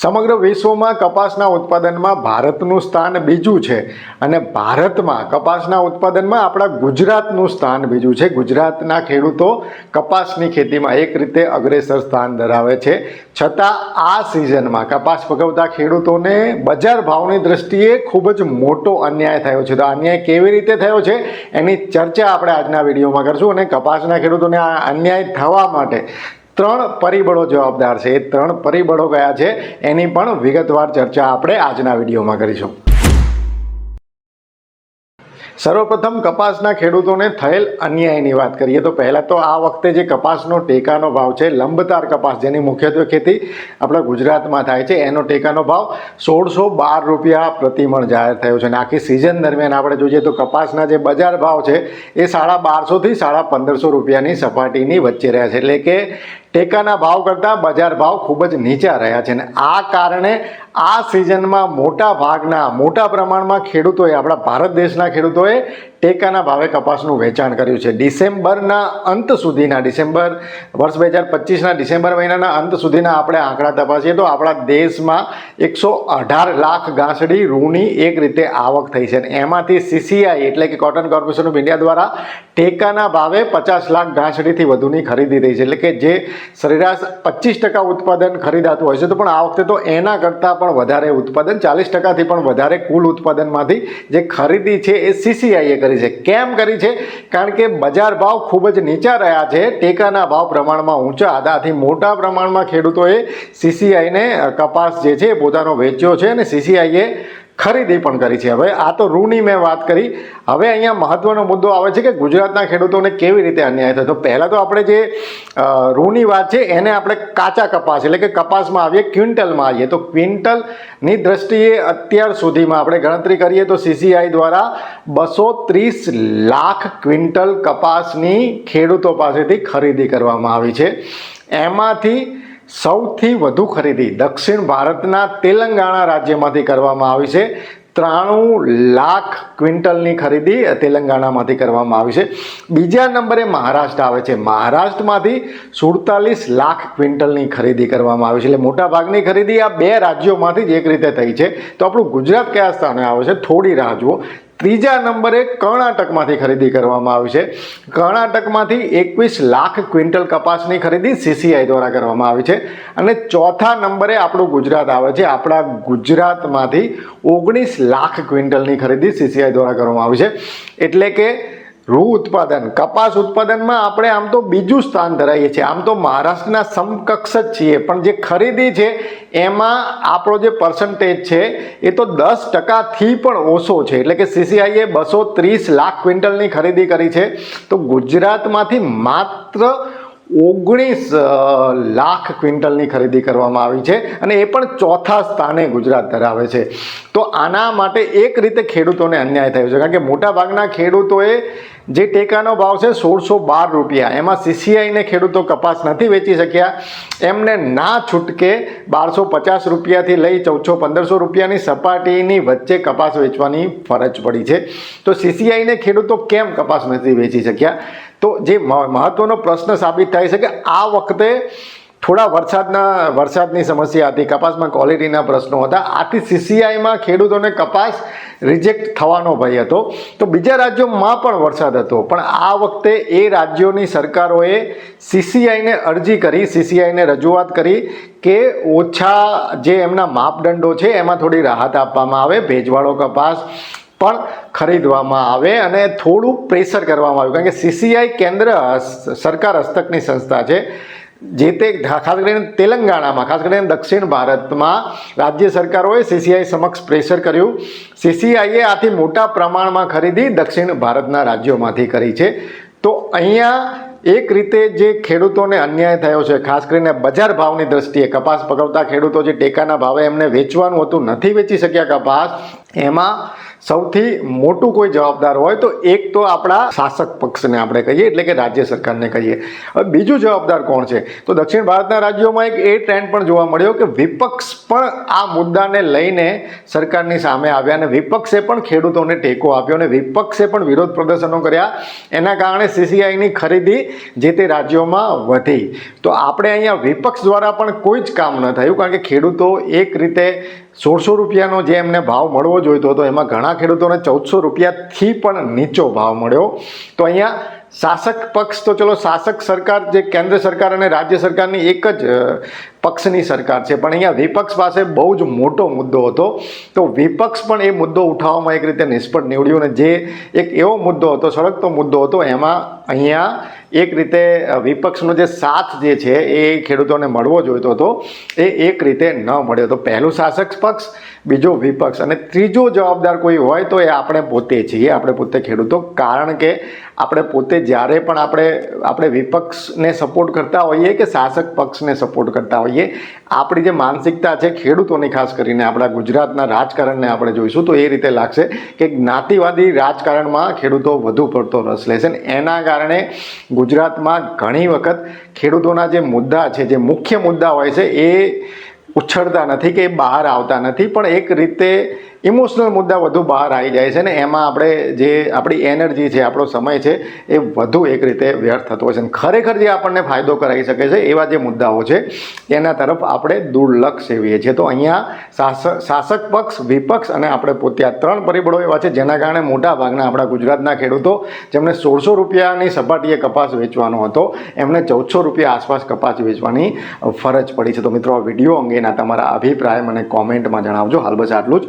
સમગ્ર વિશ્વમાં કપાસના ઉત્પાદનમાં ભારતનું સ્થાન બીજું છે અને ભારતમાં કપાસના ઉત્પાદનમાં આપણા ગુજરાતનું સ્થાન બીજું છે. ગુજરાતના ખેડૂતો કપાસની ખેતીમાં એક રીતે અગ્રેસર સ્થાન ધરાવે છે. છતાં આ સિઝનમાં કપાસ પકવતા ખેડૂતોને બજાર ભાવની દ્રષ્ટિએ ખૂબ જ મોટો અન્યાય થયો છે. તો અન્યાય કેવી રીતે થયો છે એની ચર્ચા આપણે આજના વિડીયોમાં કરશું અને કપાસના ખેડૂતોને આ અન્યાય થવા માટે ત્રણ પરિબળો જવાબદાર છે. એ ત્રણ પરિબળો કયા છે? એની પણ વિગતવાર ચર્ચા આપણે આજના વિડીયોમાં કરીશું. સર્વપ્રથમ કપાસના ખેડૂતોને થયેલ અન્યાયની વાત કરીએ તો પહેલાં તો આ વખતે જે કપાસનો ટેકાનો ભાવ છે, લંબતાર કપાસ જેની મુખ્યત્વે ખેતી આપણા ગુજરાતમાં થાય છે, એનો ટેકાનો ભાવ સોળસો બાર રૂપિયા પ્રતિમણ જાહેર થયો છે. અને આખી સિઝન દરમિયાન આપણે જોઈએ તો કપાસના જે બજાર ભાવ છે, એ સાડા બારસોથી સાડા પંદરસો રૂપિયાની સપાટીની વચ્ચે રહ્યા છે. એટલે કે ટેકાના ભાવ કરતાં બજાર ભાવ ખૂબ જ નીચા રહ્યા છે અને આ કારણે આ સિઝનમાં મોટા ભાગના, મોટા પ્રમાણમાં ખેડૂતોએ, આપણા ભારત દેશના ખેડૂતોએ ટેકાના ભાવે કપાસનું વેચાણ કર્યું છે. ડિસેમ્બરના અંત સુધીના, ડિસેમ્બર વર્ષ બે હજાર પચીસના ડિસેમ્બર મહિનાના અંત સુધીના આપણે આંકડા તપાસીએ તો આપણા દેશમાં એકસો અઢાર લાખ ગાંસડી રૂની એક રીતે આવક થઈ છે. અને એમાંથી સીસીઆઈ એટલે કે કોટન કોર્પોરેશન ઓફ ઇન્ડિયા દ્વારા ટેકાના ભાવે પચાસ લાખ ગાંસડીથી વધુની ખરીદી થઈ છે. એટલે કે જે સરેરાશ પચીસ ટકા ઉત્પાદન ખરીદાતું હોય છે તો પણ આ વખતે તો એના કરતાં પણ વધારે ઉત્પાદન, ચાલીસ ટકાથી પણ વધારે કુલ ઉત્પાદનમાંથી જે ખરીદી છે એ સીસીઆઈએ કરી છે. કેમ કરી છે? કારણ કે બજાર ભાવ ખૂબ જ નીચા રહ્યા છે. ટેકાના ભાવ પ્રમાણમાં ઊંચા આથી મોટા પ્રમાણમાં ખેડૂતોએ સીસીઆઈને કપાસ જે છે પોતાનો વેચ્યો છે અને સીસીઆઈએ ખરીદી પણ કરી છે. હવે આ તો રૂની મેં વાત કરી. હવે અહીંયા મહત્વનો મુદ્દો આવે છે કે ગુજરાતના ખેડૂતોને કેવી રીતે અન્યાય થયો? પહેલાં તો આપણે જે અ, વાત છે એને આપણે કાચા કપાસ એટલે કે કપાસમાં આવીએ ક્વિન્ટલમાં આવીએ. તો ક્વિન્ટલની દ્રષ્ટિએ અત્યાર સુધીમાં આપણે ગણતરી કરીએ તો સીસીઆઈ દ્વારા બસો ત્રીસ લાખ ક્વિન્ટલ કપાસની ખેડૂતો પાસેથી ખરીદી કરવામાં આવી છે. એમાંથી સૌથી વધુ ખરીદી દક્ષિણ ભારતના તેલંગાણા રાજ્યમાંથી કરવામાં આવી છે. ત્રાણું લાખ ક્વિન્ટલની ખરીદી તેલંગાણામાંથી કરવામાં આવી છે. બીજા નંબરે મહારાષ્ટ્ર આવે છે. મહારાષ્ટ્રમાંથી સુડતાલીસ લાખ ક્વિન્ટલની ખરીદી કરવામાં આવી છે. એટલે મોટાભાગની ખરીદી આ બે રાજ્યોમાંથી જ એક રીતે થઈ છે. તો આપણું ગુજરાત કયા સ્થાને આવે છે? થોડી રાહ જુઓ. ત્રીજા નંબરે કર્ણાટકમાંથી ખરીદી કરવામાં આવી છે. કર્ણાટકમાંથી એકવીસ લાખ ક્વિન્ટલ કપાસની ખરીદી સીસીઆઈ દ્વારા કરવામાં આવી છે. અને ચોથા નંબરે આપણું ગુજરાત આવે છે. આપણા ગુજરાતમાંથી ઓગણીસ લાખ ક્વિન્ટલની ખરીદી સીસીઆઈ દ્વારા કરવામાં આવી છે. એટલે કે રૂ ઉત્પાદન, કપાસ ઉત્પાદનમાં આપણે આમ તો બીજું સ્થાન ધરાવીએ છીએ. આમ તો મહારાષ્ટ્રના સમકક્ષ જ છીએ. પણ જે ખરીદી છે, એમાં આપણો જે પર્સન્ટેજ છે, એ તો દસ ટકાથી પણ ઓછો છે. એટલે કે સીસીઆઈએ બસો ત્રીસ લાખ ક્વિન્ટલની ખરીદી કરી છે. તો ગુજરાતમાંથી માત્ર ઓગણીસ લાખ ક્વિન્ટલની ખરીદી કરવામાં આવી છે અને એ પણ ચોથા સ્થાને ગુજરાત ધરાવે છે. તો આના માટે એક રીતે ખેડૂતોને અન્યાય થયો છે, કારણ કે મોટાભાગના ખેડૂતોએ જે ટેકાનો ભાવ છે સોળસો બાર રૂપિયા, એમાં સીસીઆઈને ખેડૂતો કપાસ નથી વેચી શક્યા. એમને ના છૂટકે બારસો પચાસ રૂપિયાથી લઈ ચૌદસો પંદરસો રૂપિયાની સપાટીની વચ્ચે કપાસ વેચવાની ફરજ પડી છે. તો સીસીઆઈને ખેડૂતો કેમ કપાસ નથી વેચી શક્યા? તો જે મહત્વનો પ્રશ્ન સાબિત થાય છે કે આ વખતે થોડા વરસાદના, વરસાદની સમસ્યા હતી, કપાસમાં ક્વોલિટીના પ્રશ્નો હતા. આથી સીસીઆઈમાં ખેડૂતોને કપાસ રિજેક્ટ થવાનો ભય હતો. તો બીજા રાજ્યોમાં પણ વરસાદ હતો. પણ આ વખતે એ રાજ્યોની સરકારોએ સીસીઆઈને અરજી કરી સીસીઆઈને રજૂઆત કરી કે ઓછા જે એમના માપદંડો છે, એમાં થોડી રાહત આપવામાં આવે. ભેજવાળો કપાસ પણ ખરીદવામાં આવે અને થોડું પ્રેશર કરવામાં આવ્યું. કારણ કે સીસીઆઈ કેન્દ્ર સરકાર હસ્તકની સંસ્થા છે, જે તે ખાસ કરીને તેલંગાણામાં, ખાસ કરીને દક્ષિણ ભારતમાં રાજ્ય સરકારોએ સીસીઆઈ સમક્ષ પ્રેશર કર્યું. સીસીઆઈએ આથી મોટા પ્રમાણમાં ખરીદી દક્ષિણ ભારતના રાજ્યોમાંથી કરી છે. તો અહીંયા એક રીતે જે ખેડૂતોને અન્યાય થયો છે, ખાસ કરીને બજાર ભાવની દ્રષ્ટિએ, કપાસ પકવતા ખેડૂતો જે ટેકાના ભાવે એમને વેચવાનું હતું, નથી વેચી શક્યા કપાસ, એમાં સૌથી મોટું કોઈ જવાબદાર હોય તો એક તો આપણા શાસક પક્ષને આપણે કહીએ, એટલે કે રાજ્ય સરકારને કહીએ. હવે બીજું જવાબદાર કોણ છે? તો દક્ષિણ ભારતના રાજ્યોમાં એક એ ટ્રેન્ડ પણ જોવા મળ્યો કે વિપક્ષ પણ આ મુદ્દાને લઈને સરકારની સામે આવ્યા અને વિપક્ષે પણ ખેડૂતોને ટેકો આપ્યો અને વિપક્ષે પણ વિરોધ પ્રદર્શનો કર્યા. એના કારણે સીસીઆઈની ખરીદી જે તે રાજ્યોમાં વધી. તો આપણે અહીંયા વિપક્ષ દ્વારા પણ કોઈ જ કામ ન થયું. કારણ કે ખેડૂતો એક રીતે સોળસો રૂપિયાનો જે એમને ભાવ મળવો જોઈતો હતો, એમાં ઘણા ખેડૂતોને ચૌદસો રૂપિયાથી પણ નીચો ભાવ મળ્યો. તો અહીંયા શાસક પક્ષ, તો ચલો શાસક સરકાર, જે કેન્દ્ર સરકાર અને રાજ્ય સરકારની એક જ પક્ષની સરકાર છે. પણ અહીંયા વિપક્ષ પાસે બહુ જ મોટો મુદ્દો હતો. તો વિપક્ષ પણ એ મુદ્દો ઉઠાવવામાં એક રીતે નિષ્ફળ નીવડ્યું અને જે એક એવો મુદ્દો હતો, સળગતો મુદ્દો હતો, એમાં અહીંયા એક રીતે વિપક્ષનો જે સાથ જે છે એ ખેડૂતોને મળવો જોઈતો હતો. એ એક રીતે ન મળ્યો તો પહેલું શાસક પક્ષ, બીજો વિપક્ષ. અને ત્રીજો જવાબદાર કોઈ હોય તો એ આપણે પોતે છીએ, આપણે પોતે ખેડૂતો. કારણ કે આપણે પોતે જ્યારે પણ આપણે આપણે વિપક્ષને સપોર્ટ કરતા હોઈએ કે શાસક પક્ષને સપોર્ટ કરતા હોઈએ આપણી જે માનસિકતા છે ખેડૂતોની ખાસ કરીને, આપણા ગુજરાતના રાજકારણને આપણે જોઈશું, તો એ રીતે લાગશે કે જ્ઞાતિવાદી રાજકારણમાં ખેડૂતો વધુ પડતો રસ લે છે એના કારણે ગુજરાતમાં ઘણી વખત ખેડૂતોના જે મુદ્દા છે, જે મુખ્ય મુદ્દા હોય છે, એ ઉછળતા નથી કે બહાર આવતા નથી, પણ એક રીતે ઇમોશનલ મુદ્દા વધુ બહાર આવી જાય છે ને એમાં આપણે જે આપણી એનર્જી છે, આપણો સમય છે, એ વધુ એક રીતે વ્યર્થ થતો હોય છે. અને ખરેખર જે આપણને ફાયદો કરાવી શકે છે, એવા જે મુદ્દાઓ છે, એના તરફ આપણે દુર્લક્ષ સેવીએ છીએ. તો અહીંયા શાસક શાસક પક્ષ, વિપક્ષ અને આપણે પોતે આ ત્રણ પરિબળો એવા છે, જેના કારણે મોટા ભાગના આપણા ગુજરાતના ખેડૂતો જેમણે સોળસો રૂપિયાની સપાટીએ કપાસ વેચવાનો હતો એમણે ચૌદસો રૂપિયા આસપાસ કપાસ વેચવાની ફરજ પડી છે. તો મિત્રો, આ વીડિયો અંગેના તમારા અભિપ્રાય મને કોમેન્ટમાં જણાવજો. હાલ બસ આટલું જ.